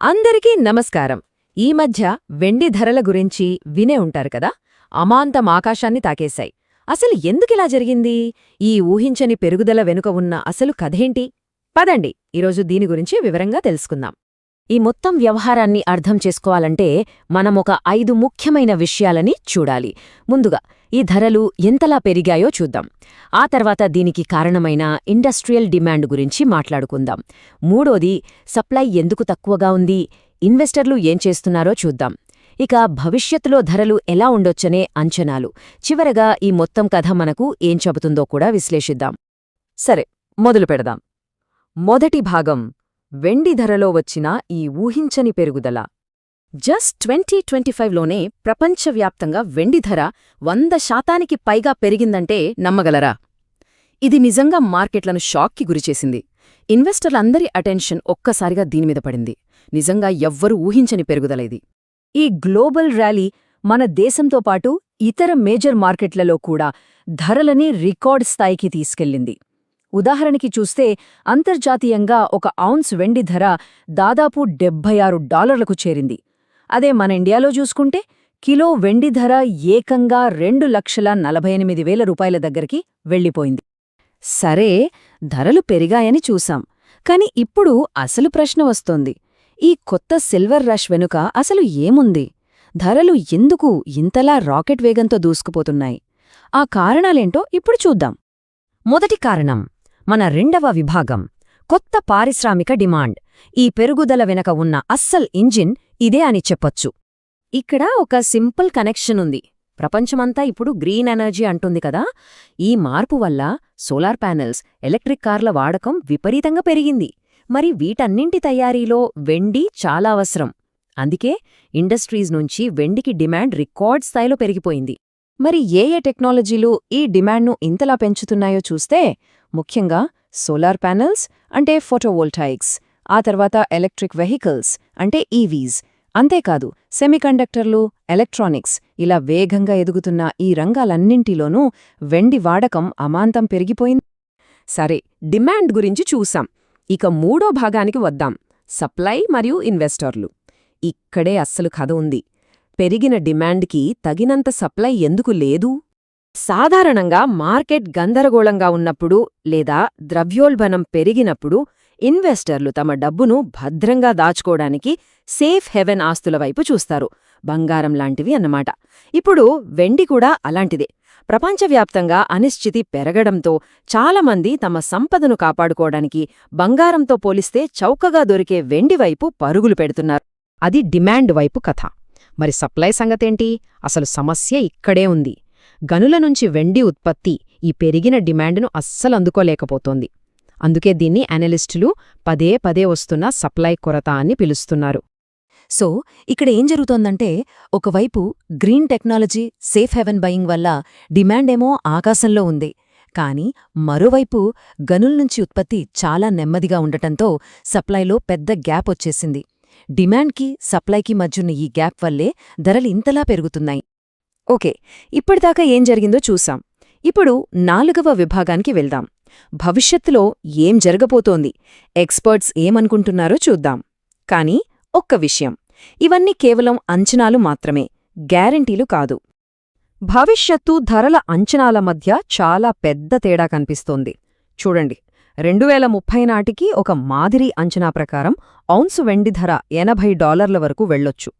అందరికీ నమస్కారం. ఈ మధ్య వెండి ధరల గురించి వినే ఉంటారు కదా? అమాంతం ఆకాశాన్ని తాకేశాయి. అసలు ఎందుకిలా జరిగింది? ఈ ఊహించని పెరుగుదల వెనుక ఉన్న అసలు కథేంటి పదండి ఈరోజు దీని గురించి వివరంగా తెలుసుకుందాం. ఈ మొత్తం వ్యవహారాన్ని అర్థం చేసుకోవాలంటే మనం ఒక ఐదు ముఖ్యమైన విషయాలని చూడాలి. ముందుగా ఈ ధరలు ఎంతలా పెరిగాయో చూద్దాం. ఆ తర్వాత దీనికి కారణమైన ఇండస్ట్రియల్ డిమాండ్ గురించి మాట్లాడుకుందాం. మూడోది సప్లై ఎందుకు తక్కువగా ఉంది? ఇన్వెస్టర్లు ఏం చేస్తున్నారో చూద్దాం. ఇక భవిష్యత్తులో ధరలు ఎలా ఉండొచ్చనే అంచనాలు. చివరగా ఈ మొత్తం కథ మనకు ఏం చెబుతుందో కూడా విశ్లేషిద్దాం. సరే మొదలు పెడదాం. మొదటి భాగం వెండి ధరలో వచ్చిన ఈ ఊహించని పెరుగుదల. జస్ట్ ట్వంటీ ట్వంటీ ఫైవ్లోనే ప్రపంచవ్యాప్తంగా వెండి ధర వంద శాతానికి పైగా పెరిగిందంటే నమ్మగలరా? ఇది నిజంగా మార్కెట్లను షాక్కి గురిచేసింది. ఇన్వెస్టర్లందరి అటెన్షన్ ఒక్కసారిగా దీనిమీద పడింది. నిజంగా ఎవ్వరూ ఊహించని పెరుగుదలైది ఈ గ్లోబల్ ర్యాలీ మన దేశంతో పాటు ఇతర మేజర్ మార్కెట్లలో కూడా ధరలని రికార్డ్ స్థాయికి తీసుకెళ్ళింది. ఉదాహరణకి చూస్తే అంతర్జాతీయంగా ఒక ఔన్స్ వెండి ధర దాదాపు డెబ్బై ఆరు డాలర్లకు చేరింది. అదే మన ఇండియాలో చూసుకుంటే కిలో వెండి ధర ఏకంగా రెండు లక్షల నలభై ఎనిమిది వేల రూపాయల దగ్గరికి వెళ్ళిపోయింది. సరే ధరలు పెరిగాయని చూసాం కాని ఇప్పుడు అసలు ప్రశ్న వస్తోంది. ఈ కొత్త సిల్వర్ రష్ వెనుక అసలు ఏముంది? ధరలు ఎందుకు ఇంతలా రాకెట్ వేగంతో దూసుకుపోతున్నాయి? ఆ కారణాలేంటో ఇప్పుడు చూద్దాం. మొదటి కారణం మన రెండవ విభాగం. కొత్త పారిశ్రామిక డిమాండ్. ఈ పెరుగుదల వెనక ఉన్న అస్సల్ ఇంజిన్ ఇదే అని చెప్పొచ్చు. ఇక్కడ ఒక సింపుల్ కనెక్షన్ ఉంది. ప్రపంచమంతా ఇప్పుడు గ్రీన్ ఎనర్జీ అంటుంది కదా. ఈ మార్పు వల్ల సోలార్ ప్యానెల్స్ ఎలక్ట్రిక్ కార్ల వాడకం విపరీతంగా పెరిగింది. మరి వీటన్నింటి తయారీలో వెండి చాలా అవసరం. అందుకే ఇండస్ట్రీస్ నుంచి వెండికి డిమాండ్ రికార్డ్ స్థాయిలో పెరిగిపోయింది. మరి ఏ ఏ టెక్నాలజీలు ఈ డిమాండ్ను ఇంతలా పెంచుతున్నాయో చూస్తే ముఖ్యంగా సోలార్ ప్యానెల్స్ అంటే ఫోటోవోల్టాయిక్స్ ఆ తర్వాత ఎలక్ట్రిక్ వెహికల్స్ అంటే ఈవీస్. అంతేకాదు సెమీకండక్టర్లు ఎలక్ట్రానిక్స్ ఇలా వేగంగా ఎదుగుతున్న ఈ రంగాలన్నింటిలోనూ వెండి వాడకం అమాంతం పెరిగిపోయింది. సరే డిమాండ్ గురించి చూసాం. ఇక మూడో భాగానికి వద్దాం. సప్లై మరియు ఇన్వెస్టర్లు. ఇక్కడే అస్సలు కథ ఉంది. పెరిగిన డిమాండ్కి తగినంత సప్లై ఎందుకు లేదు? సాధారణంగా మార్కెట్ గందరగోళంగా ఉన్నప్పుడు లేదా ద్రవ్యోల్బణం పెరిగినప్పుడు ఇన్వెస్టర్లు తమ డబ్బును భద్రంగా దాచుకోవడానికి సేఫ్ హెవెన్ ఆస్తుల వైపు చూస్తారు. బంగారం లాంటివి అన్నమాట. ఇప్పుడు వెండి కూడా అలాంటిదే. ప్రపంచవ్యాప్తంగా అనిశ్చితి పెరగడంతో చాలామంది తమ సంపదను కాపాడుకోవడానికి బంగారంతో పోలిస్తే చౌకగా దొరికే వెండి వైపు పరుగులు పెడుతున్నారు. అది డిమాండ్ వైపు కథ. మరి సప్లై సంగతేంటి? అసలు సమస్య ఇక్కడే ఉంది. గనుల నుంచి వెండి ఉత్పత్తి ఈ పెరిగిన డిమాండ్ను అస్సలు అందుకోలేకపోతోంది. అందుకే దీన్ని అనలిస్టులు పదే పదే వస్తున్న సప్లై కొరత అని పిలుస్తున్నారు. సో ఇక్కడ ఏం జరుగుతోందంటే ఒకవైపు green technology safe haven buying వల్ల డిమాండేమో ఆకాశంలో ఉంది. కానీ మరోవైపు గనుల్నుంచి ఉత్పత్తి చాలా నెమ్మదిగా ఉండటంతో సప్లైలో పెద్ద గ్యాప్ వచ్చేసింది. డిమాండ్కి సప్లైకి మధ్యున్న ఈ గ్యాప్ వల్లే ధరలు ఇంతలా పెరుగుతున్నాయి. ఓకే ఇప్పటిదాకా ఏం జరిగిందో చూసాం. ఇప్పుడు నాలుగవ విభాగానికి వెళ్దాం. భవిష్యత్తులో ఏం జరగబోతోంది? ఎక్స్పర్ట్స్ ఏమనుకుంటున్నారో చూద్దాం. కానీ ఒక్క విషయం. ఇవన్నీ కేవలం అంచనాలు మాత్రమే గ్యారంటీలు కాదు. భవిష్యత్తు ధరల అంచనాల మధ్య చాలా పెద్ద తేడా కనిపిస్తోంది. చూడండి రెండు వేల ముప్పై నాటికి ఒక మాదిరి అంచనా ప్రకారం ఔన్సు వెండి ధర ఎనభై డాలర్ల వరకు వెళ్ళొచ్చు.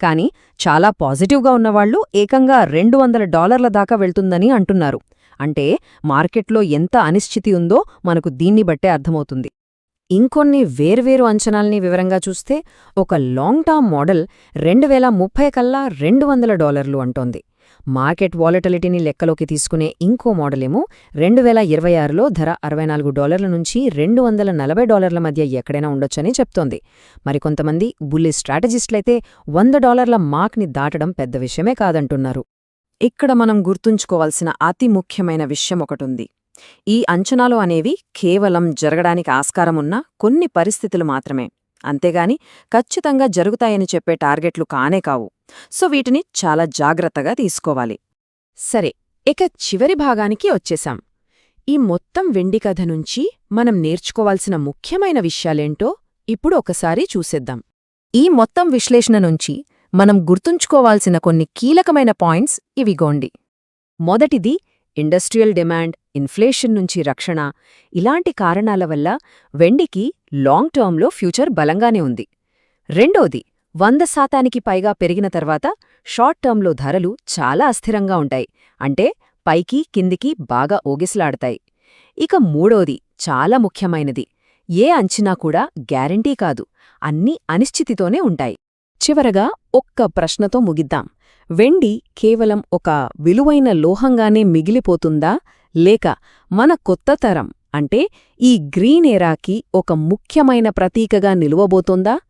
కాని చాలా పాజిటివ్గా ఉన్నవాళ్ళు ఏకంగా రెండు వందల డాలర్ల దాకా వెళ్తుందని అంటున్నారు. అంటే మార్కెట్లో ఎంత అనిశ్చితి ఉందో మనకు దీన్ని బట్టే అర్థమవుతుంది. ఇంకొన్ని వేర్వేరు అంచనాల్ని వివరంగా చూస్తే ఒక లాంగ్ టర్మ్ మోడల్ రెండు వేల ముప్పై కల్లా రెండు వందల డాలర్లు అంటోంది. మార్కెట్ వాలటిలిటీని లెక్కలోకి తీసుకునే ఇంకో మోడలేమో రెండు వేల ఇరవై ఆరులో ధర అరవై నాలుగు డాలర్ల నుంచి రెండు వందల నలభై డాలర్ల మధ్య ఎక్కడైనా ఉండొచ్చని చెప్తోంది. మరికొంతమంది బుల్లి స్ట్రాటజిస్టులైతే వంద డాలర్ల మార్క్ని దాటడం పెద్ద విషయమే కాదంటున్నారు. ఇక్కడ మనం గుర్తుంచుకోవాల్సిన అతి ముఖ్యమైన విషయం ఒకటుంది. ఈ అంచనాలు అనేవి కేవలం జరగడానికి ఆస్కారమున్న కొన్ని పరిస్థితులు మాత్రమే. అంతేగాని ఖచ్చితంగా జరుగుతాయని చెప్పే టార్గెట్లు కానే కావు. సో వీటిని చాలా జాగ్రత్తగా తీసుకోవాలి. సరే ఇక చివరి భాగానికి వచ్చేశాం. ఈ మొత్తం వెండి కథ నుంచి మనం నేర్చుకోవాల్సిన ముఖ్యమైన విషయాలేంటో ఇప్పుడు ఒకసారి చూసేద్దాం. ఈ మొత్తం విశ్లేషణ నుంచి మనం గుర్తుంచుకోవాల్సిన కొన్ని కీలకమైన పాయింట్స్ ఇవిగోండి. మొదటిది ఇండస్ట్రియల్ డిమాండ్ ఇన్ఫ్లేషన్ నుంచి రక్షణ. ఇలాంటి కారణాల వల్ల వెండికి లాంగ్ టర్మ్లో ఫ్యూచర్ బలంగానే ఉంది. రెండోది వంద శాతానికి పైగా పెరిగిన తర్వాత షార్ట్ టర్మ్లో ధరలు చాలా అస్థిరంగా ఉంటాయి. అంటే పైకి కిందికి బాగా ఓగిసలాడతాయి ఇక మూడోది చాలా ముఖ్యమైనది ఏ అంచనా కూడా గ్యారంటీ కాదు అన్నీ అనిశ్చితితోనే ఉంటాయి. చివరగా ఒక్క ప్రశ్నతో ముగిద్దాం. వెండి కేవలం ఒక విలువైన లోహంగానే మిగిలిపోతుందా లేక మన కొత్త తరం అంటే ఈ గ్రీన్ ఏరాకి ఒక ముఖ్యమైన ప్రతీకగా నిలువబోతోందా?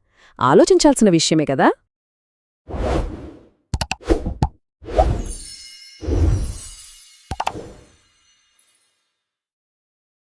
ఆలోచించాల్సిన విషయమే కదా.